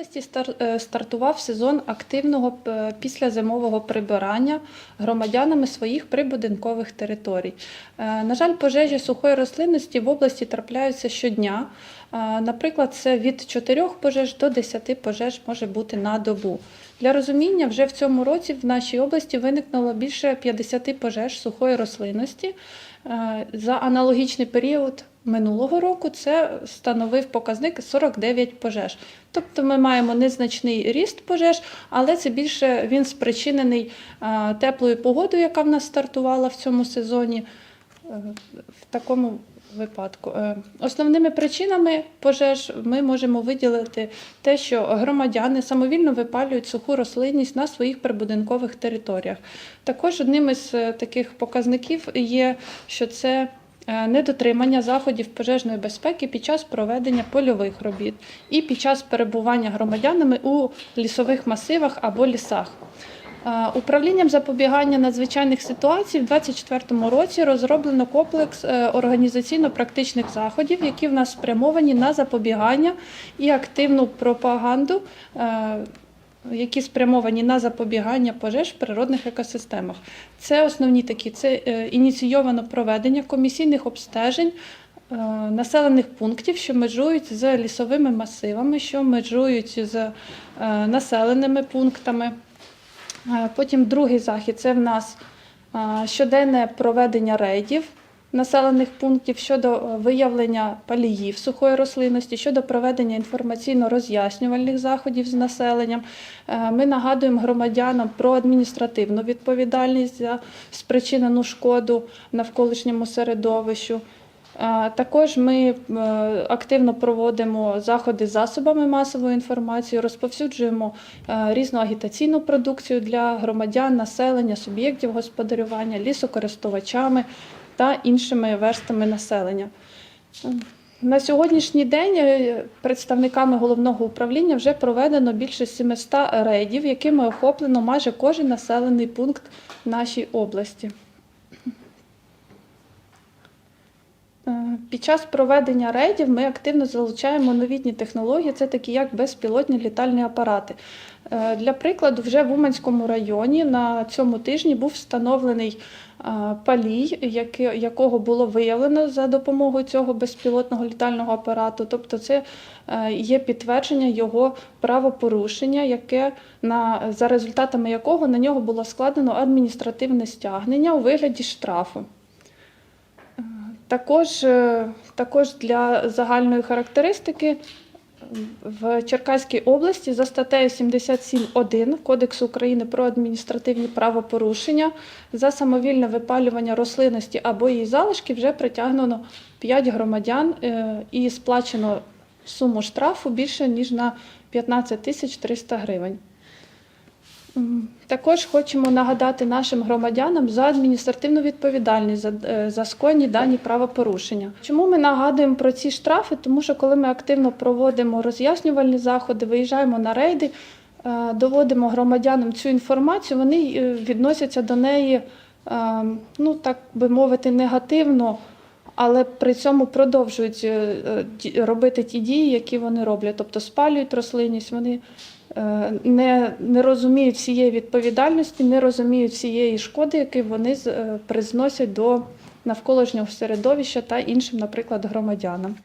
області е, стартував сезон активного е, післязимового прибирання громадянами своїх прибудинкових територій. Е, На жаль, пожежі сухої рослинності в області трапляються щодня. Наприклад, це від 4 пожеж до 10 пожеж може бути на добу. Для розуміння, вже в цьому році в нашій області виникнуло більше 50 пожеж сухої рослинності. За аналогічний період минулого року це становив показник 49 пожеж. Тобто ми маємо незначний ріст пожеж, але це більше він спричинений теплою погодою, яка в нас стартувала в цьому сезоні. Е, В такому випадку. Е, Основними причинами пожеж ми можемо виділити те, що громадяни самовільно випалюють суху рослинність на своїх прибудинкових територіях. Також одним із е, таких показників є, що це недотримання заходів пожежної безпеки під час проведення польових робіт і під час перебування громадянами у лісових масивах або лісах. Е, Управлінням запобігання надзвичайних ситуацій в 2024 році розроблено комплекс е, організаційно-практичних заходів, які в нас спрямовані на запобігання і активну пропаганду, е, які спрямовані на запобігання пожеж в природних екосистемах. Це основні такі: це е, ініційовано проведення комісійних обстежень. е, Населених пунктів, що межують з лісовими масивами, що межують з е, населеними пунктами. Потім другий захід це в нас щоденне проведення рейдів населених пунктів щодо е, виявлення паліїв сухої рослинності, щодо проведення інформаційно-роз'яснювальних заходів з населенням. Е, Ми нагадуємо громадянам про адміністративну відповідальність за спричинену шкоду навколишньому середовищу. Е, Також ми активно проводимо заходи з засобами масової інформації, розповсюджуємо різну агітаційну продукцію для громадян, населення, суб'єктів господарювання, лісокористувачами та іншими верстами населення. На сьогоднішній день е, представниками головного управління вже проведено більше 700 рейдів, якими охоплено майже кожен населений пункт нашій області. Під час проведення рейдів ми активно залучаємо новітні технології, це такі як безпілотні літальні апарати. Е, Для прикладу, вже в Уманському районі на цьому тижні був встановлений е, палій, якого було виявлено за допомогою цього безпілотного літального апарату. Тобто, це е, є підтвердження його правопорушення, яке на за результатами якого на нього було складено адміністративне стягнення у вигляді штрафу. Також, е, також для загальної характеристики в Черкаській області за статтею 77.1 Кодексу України про адміністративні правопорушення за самовільне випалювання рослинності або її залишки вже притягнено 5 громадян е, і сплачено суму штрафу більше ніж на 15 тисяч 300 гривень. Також хочемо нагадати нашим громадянам за адміністративну відповідальність за, е, за скоєні дані правопорушення. Чому ми нагадуємо про ці штрафи? Тому що коли ми активно проводимо роз'яснювальні заходи, виїжджаємо на рейди, е, доводимо громадянам цю інформацію, вони е, відносяться до неї, ну так би мовити, негативно. Але при цьому продовжують робити ті дії, які вони роблять, тобто спалюють рослинність, вони не, не розуміють всієї відповідальності, не розуміють всієї шкоди, яку вони е, призносять до навколишнього середовища та іншим, наприклад, громадянам.